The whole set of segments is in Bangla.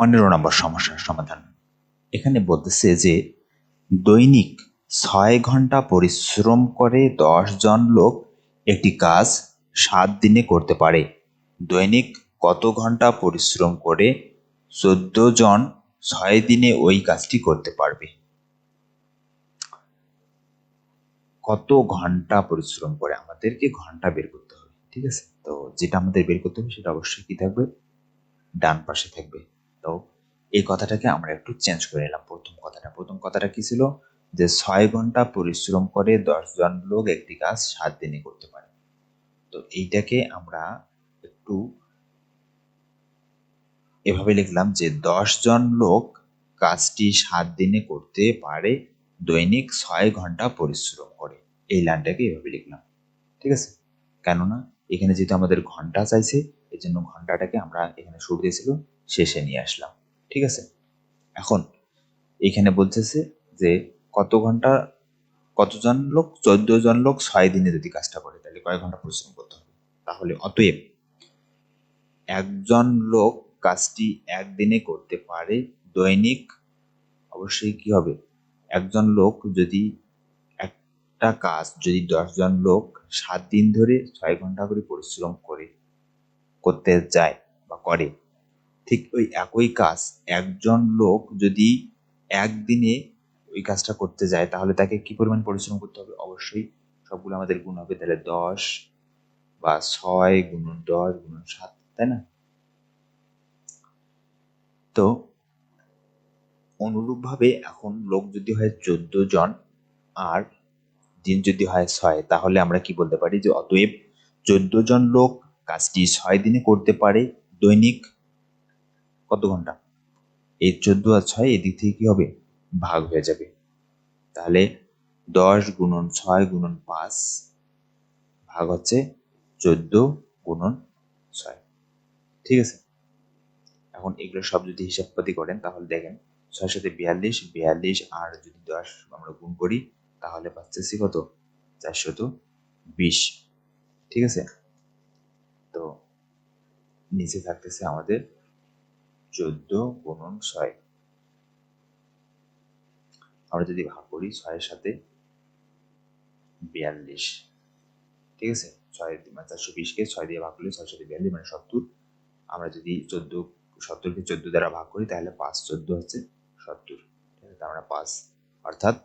পনেরো নম্বর সমস্যার সমাধান। এখানে বলতেছে যে, দৈনিক ছয় ঘণ্টা পরিশ্রম করে দশ জন লোক একটি কাজ সাত দিনে করতে পারে। দৈনিক কত ঘণ্টা পরিশ্রম করে চোদ্দ জন ছয় দিনে ওই কাজটি করতে পারবে? কত ঘণ্টা পরিশ্রম করে আমাদেরকে ঘণ্টা বের করতে হবে, ঠিক আছে? তো যেটা আমাদের বের করতে হবে সেটা অবশ্যই কি থাকবে? ডান পাশে থাকবে। তো এই কথাটাকে আমরা একটু চেঞ্জ করে নিলাম। প্রথম কথাটা প্রথম কথাটা কি ছিল? যে ছয় ঘণ্টা পরিশ্রম করে দশ জন লোক একটি কাজ সাত দিনে করতে পারে। তো এইটাকে আমরা একটু এভাবে লিখলাম যে দশ জন লোক কাজটি সাত দিনে করতে পারে, দৈনিক ছয় ঘণ্টা পরিশ্রম করে। এই লাইনটাকে এভাবে লিখলাম। ঠিক আছে? কেননা এখানে যেহেতু আমাদের ঘণ্টা চাইছে এই জন্য ঘন্টাটাকে আমরা এখানে শুরু দিয়েছিল শেষে নিয়ে আসলাম। ঠিক আছে? এখন এখানে বলতেছে যে কত ঘণ্টা, কতজন লোক চোদ্দ জন লোক ছয় দিনে যদি কাজটা করে, তাহলে কয় ঘণ্টা পরিশ্রম করতে হবে? তাহলে অতএব একজন লোক কাজটি একদিনে করতে পারে, দৈনিক অবশ্যই কি হবে? একজন লোক যদি একটা কাজ, যদি দশজন লোক সাত দিন ধরে ছয় ঘণ্টা করে পরিশ্রম করে, করতে যায় বা করে ঠিক ওই একই কাজ। একজন লোক যদি একদিনে ওই কাজটা করতে যায়, তাহলে তাকে কি পরিমাণ পরিশ্রম করতে হবে? অবশ্যই সবগুলো আমাদের গুণ হবে। তাহলে দশ বা ছয় গুণন দশ গুণন সাত, তাই না? তো অনুরূপভাবে এখন লোক যদি হয় চোদ্দ জন আর দিন যদি হয় ছয়, তাহলে আমরা কি বলতে পারি? যে অতএব চোদ্দ জন লোক কাজটি ছয় দিনে করতে পারে। দৈনিক কত ঘণ্টা? এই চোদ্দ আর ছয় এদিক থেকে কি হবে? ভাগ হয়ে যাবে। তাহলে দশ গুণন ছয় গুণন পাঁচ ভাগ হচ্ছে চোদ্দ গুণন ছয়। ঠিক আছে? এখন এগুলো সব যদি হিসাবপাতি করেন, তাহলে দেখেন ছয়ের সাথে বিয়াল্লিশ বিয়াল্লিশ আর যদি দশ আমরা গুণ করি, তাহলে পাচ্ছি কত? চারশত বিশ। ঠিক আছে? তো নিচে থাকতেছে আমাদের চোদ্দ গুণন ছয়। আমরা যদি ভাগ করি, ছয়ের সাথে বিয়াল্লিশ। ঠিক আছে? ছয় মানে চারশো বিশকে ছয় দিয়ে ভাগ করলে ছয় সাথে বিয়াল্লিশ মানে সত্তর। আমরা যদি চোদ্দ, সত্তরকে চোদ্দ দ্বারা ভাগ করি, তাহলে পাঁচ চোদ্দ হচ্ছে সত্তর। ঠিক আছে? আমরা পাঁচ। অর্থাৎ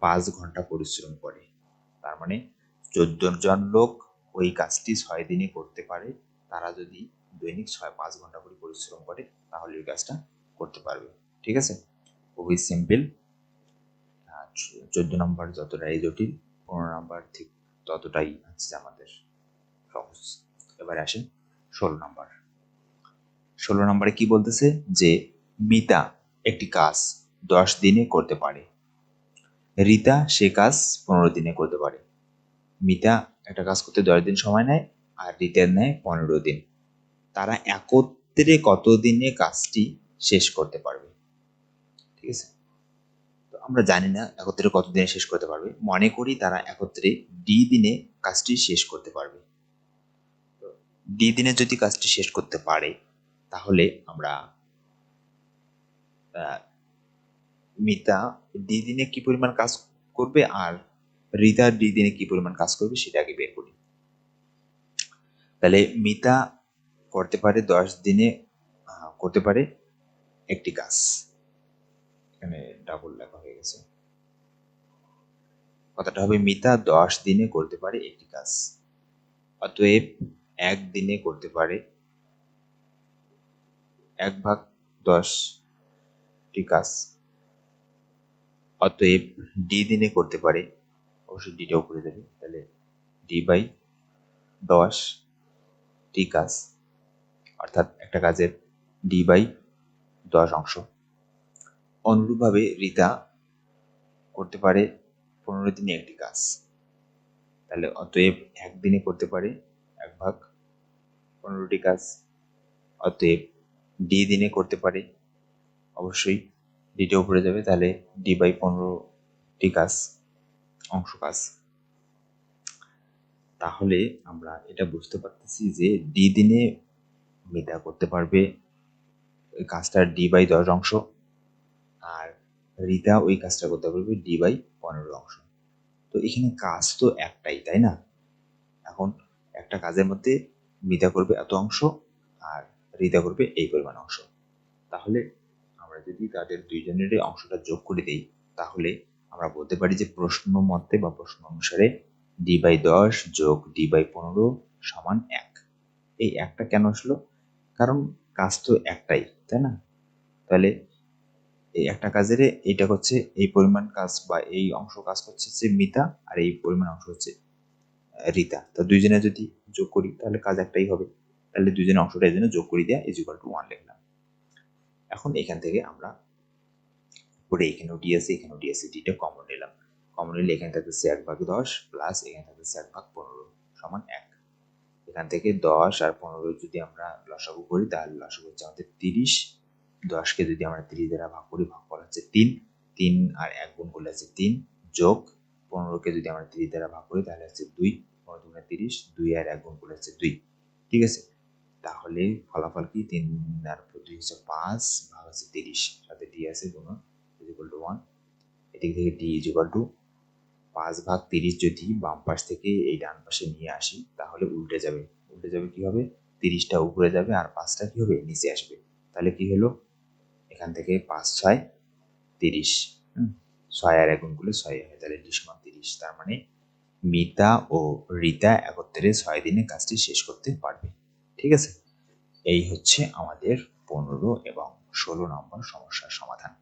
পাঁচ ঘণ্টা পরিশ্রম করে। তার মানে চোদ্দ জন লোক ওই কাজটি ছয় দিনে করতে পারে। তারা যদি দৈনিক ছয় পাঁচ ঘণ্টা করে পরিশ্রম করে, তাহলে ওই কাজটা করতে পারবে। ঠিক আছে? খুবই সিম্পল চোদ্দ নম্বর যতটাই জটিল, পনেরো নম্বর ঠিক ততটাই হচ্ছে আমাদের সহজ। এবার আসেন ষোলো নম্বর। ষোলো নম্বরে কি বলতেছে? যে মিতা একটি কাজ দশ দিনে করতে পারে। রিতা সে কাজ পনেরো দিনে করতে পারে। মিতা একটা কাজ করতে দশ দিন সময় নেয়, আর রিতার নেয় পনেরো দিন। তারা একত্রে কতদিনে কাজটি শেষ করতে পারবে? ঠিক আছে? তো আমরা জানি না একত্রে কতদিনে শেষ করতে পারবে। মনে করি তারা একত্রে ডি দিনে কাজটি শেষ করতে পারবে। ডি দিনে যদি কাজটি শেষ করতে পারে, তাহলে আমরা মিতা ডি দিনে কি পরিমাণ কাজ করবে আর রিতা ডি দিনে কি পরিমাণ কাজ করবে সেটা আগে বের করি। তাহলে মিতা করতে পারে, দশ দিনে করতে পারে একটি কাজ এখানে ডাবল লেখা হয়ে গেছে। কথাটা হবে, মিতা দশ দিনে করতে পারে একটি কাজ অতএব এক দিনে করতে পারে এক ভাগ দশটি কাজ অতএব ডি দিনে করতে পারে, অবশ্যই ডিটাও করে দেবে, তাহলে ডি বাই দশ টি কাজ অর্থাৎ একটা কাজের ডি বাই দশ অংশ। অনুরূপভাবে রিতা করতে পারে পনেরো দিনে একটি কাজ। তাহলে অতএব একদিনে করতে পারে এক ভাগ পনেরোটি কাজ। অতএব ডি দিনে করতে পারে। অবশ্যই ডিটা উপরে যাবে, তাহলে ডি বাই পনেরোটি কাজ, অংশ কাজ। তাহলে আমরা এটা বুঝতে পারতেছি যে ডি দিনে মিতা করতে পারবে। ওই কাজটার ডি বাই দশ অংশ। আর রিতা ওই কাজটা করতে পারবে ডি বাই পনেরো অংশ। তো এখানে কাজ তো একটাই, তাই না? এখন একটা কাজের মধ্যে মিতা করবে এত অংশ আর রিতা করবে এই পরিমাণ অংশ। তাহলে আমরা যদি তাদের দুইজনেরই অংশটা যোগ করে দিই, তাহলে আমরা বলতে পারি যে প্রশ্ন মতে বা প্রশ্ন অনুসারে ডি বাই দশ যোগ ডি বাই পনেরো সমান এক। এই একটা কেন আসলো? কারণ কাজ তো একটাই, তাই না? তাহলে এই একটা কাজের এইটা হচ্ছে এই পরিমাণ কাজ বা এই অংশ কাজ করছে যে মিতা আর এই পরিমাণ অংশ হচ্ছে রিতা। তো দুইজনে যদি যোগ করি তাহলে কাজ একটাই হবে। তাহলে দুইজনে অংশটা এই জন্য যোগ করে দেওয়া ইজ ইকুয়াল টু ওয়ান লিখলাম। এখন এখান থেকে আমরা পরে এখানেও ডি আছে এখানেও ডি আছে ডিটা কমন নিলাম। কমন নিলে এখানে থাকতেছে এক ভাগ দশ প্লাস এখানে থাকতেছে এক ভাগ পনেরো সমান এক। এখান থেকে দশ আর পনেরো যদি আমরা লসাগু করি, তাহলে লসাগু হচ্ছে আমাদের তিরিশ। দশকে যদি আমরা তিরিশ দ্বারা ভাগ করি ভাগ করা হচ্ছে তিন। তিন আর এক গুণ করলে আছে তিন যোগ। পনেরোকে যদি আমরা তিরিশ দ্বারা ভাগ করি, তাহলে হচ্ছে দুই। পনেরো দুগুণে তিরিশ, দুই আর এক গুণ করলে হচ্ছে দুই। ঠিক আছে? তাহলে ফলাফল কি? তিন আর দুই হচ্ছে পাঁচ, ভাগ হচ্ছে তিরিশ। সাথে ডি আছে গুণ ইজ ইকুয়াল টু ওয়ান এদিক থেকে ডি ইজ ইকুয়াল টু পাঁচ ভাগ তিরিশ যদি বাম পাশ থেকে এই ডান পাশে নিয়ে আসি, তাহলে উল্টে যাবে। উল্টে যাবে কি হবে? তিরিশটা উপরে যাবে আর পাঁচটা কি হবে? নিচে আসবে। তাহলে কি হলো? এখান থেকে পাঁচ ছয় তিরিশ ছয় আর এখনগুলো ছয় হয়, তাহলে ডি সমান তিরিশ। তার মানে মিতা ও রিতা একত্রে ছয় দিনে কাজটি শেষ করতে পারবে। ঠিক আছে? এই হচ্ছে আমাদের পনেরো এবং ষোলো নম্বর সমস্যার সমাধান।